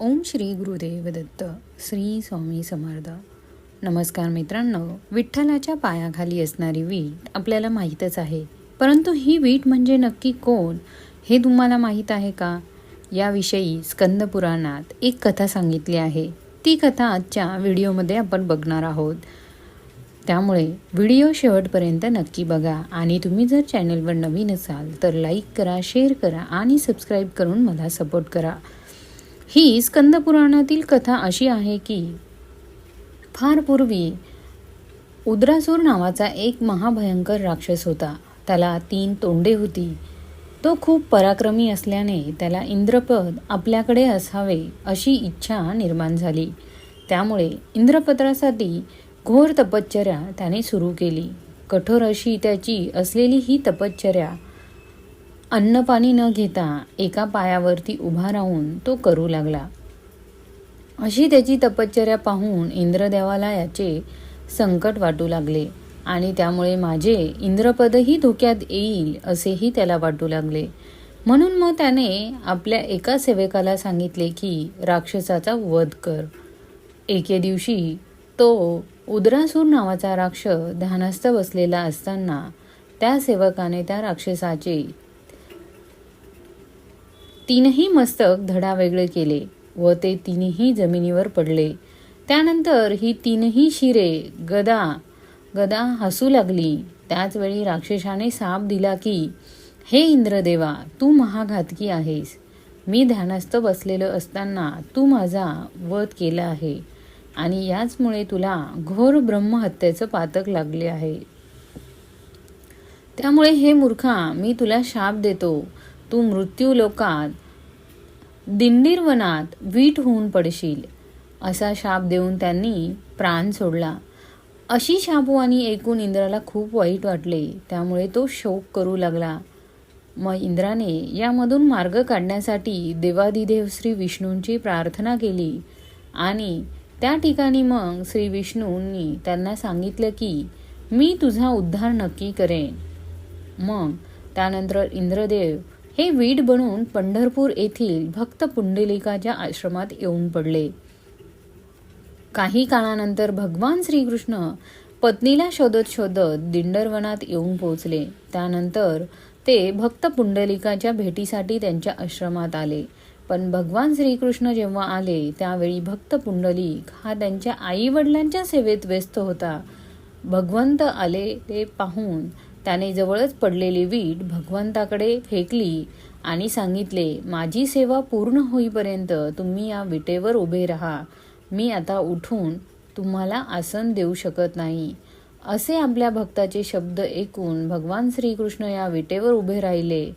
ओम श्री गुरुदेव दत्त श्री स्वामी समर्थ. नमस्कार मित्रांनो विठ्ठलाच्या पायाखाली असणारी वीट आपल्याला माहीतच आहे. परंतु ही वीट म्हणजे नक्की कोण हे तुम्हाला माहीत आहे का? याविषयी स्कंद पुराणात एक कथा सांगितली आहे. ती कथा आजच्या व्हिडिओमध्ये आपण बघणार आहोत. त्यामुळे व्हिडिओ शेवटपर्यंत नक्की बघा आणि तुम्ही जर चॅनलवर नवीन असाल तर लाईक करा शेअर करा आणि सबस्क्राईब करून मला सपोर्ट करा. ही स्कंदपुराणातील कथा अशी आहे की फार पूर्वी उद्रासूर नावाचा एक महाभयंकर राक्षस होता. त्याला तीन तोंडे होती. तो खूप पराक्रमी असल्याने त्याला इंद्रपद आपल्याकडे असावे अशी इच्छा निर्माण झाली. त्यामुळे इंद्रपत्रासाठी घोर तपश्चर्या त्याने सुरू केली. कठोर अशी त्याची असलेली ही तपश्चर्या अन्नपाणी न घेता एका पायावरती उभा राहून तो करू लागला. अशी त्याची तपश्चर्या पाहून इंद्रदेवाला याचे संकट वाटू लागले आणि त्यामुळे माझे इंद्रपदही धोक्यात येईल असेही त्याला वाटू लागले. म्हणून मग त्याने आपल्या एका सेवकाला सांगितले की राक्षसाचा वध कर. एके दिवशी तो उद्रासूर नावाचा राक्षस ध्यानस्थ बसलेला असताना त्या सेवकाने त्या राक्षसाचे तीनही मस्तक धडावेगळे केले व ते तीनही जमिनीवर पडले. त्यानंतर ही तीनही शिरे गदा गदा हसू लागली. त्याच वेळी राक्षसाने साप दिला की हे इंद्रदेवा तू महाघातकी आहेस. मी ध्यानस्थ बसलेलं असताना तू माझा वध केला आहे आणि याचमुळे तुला घोर ब्रह्महत्येचं पातक लागले आहे. त्यामुळे हे मूर्खा मी तुला शाप देतो. तू मृत्यूलोकात दिंडीरवनात वीट होऊन पडशील असा शाप देऊन त्यांनी प्राण सोडला. अशी शापवाणी ऐकून इंद्राला खूप वाईट वाटले. त्यामुळे तो शोक करू लागला. मग इंद्राने यामधून मार्ग काढण्यासाठी देवादिदेव श्री विष्णूंची प्रार्थना केली आणि त्या ठिकाणी मग श्री विष्णूंनी त्यांना सांगितलं की मी तुझा उद्धार नक्की करेन. मग त्यानंतर इंद्रदेव हे वीट बनून पंढरपूर येथील भक्त पुंडलिकाच्या आश्रमात येऊन पडले. काही काळानंतर भगवान श्रीकृष्ण पत्नीला शोधत शोधत दिंडरवनात येऊन पोहोचले. त्यानंतर ते भक्त पुंडलिकाच्या भेटीसाठी त्यांच्या आश्रमात आले. पण भगवान श्रीकृष्ण जेव्हा आले त्यावेळी भक्त पुंडलिक हा त्यांच्या आई वडिलांच्या सेवेत व्यस्त होता. भगवंत आले ते पाहून त्याने जवळच पडलेली वीट भगवंताकडे फेकली आणि सांगितले माझी सेवा पूर्ण होईपर्यंत तुम्ही या विटेवर उभे राहा. मी आता उठून तुम्हाला आसन देऊ शकत नाही. असे आपल्या भक्ताचे शब्द ऐकून भगवान श्रीकृष्ण या विटेवर उभे राहिले.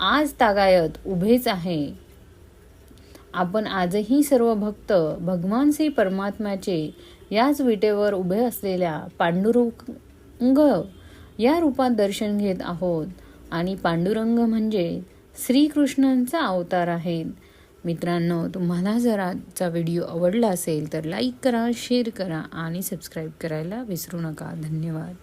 आज तागायत उभेच आहे. आपण आजही सर्व भक्त भगवान श्री परमात्म्याचे याच विटेवर उभे असलेल्या पांडुरंग या रूपात दर्शन घेत आहोत. आणि पांडुरंग म्हणजे श्रीकृष्णांचा अवतार आहे मित्रांनो तुम्हाला जर आजचा व्हिडिओ आवडला असेल तर लाईक करा शेअर करा आणि सबस्क्राईब करायला विसरू नका. धन्यवाद.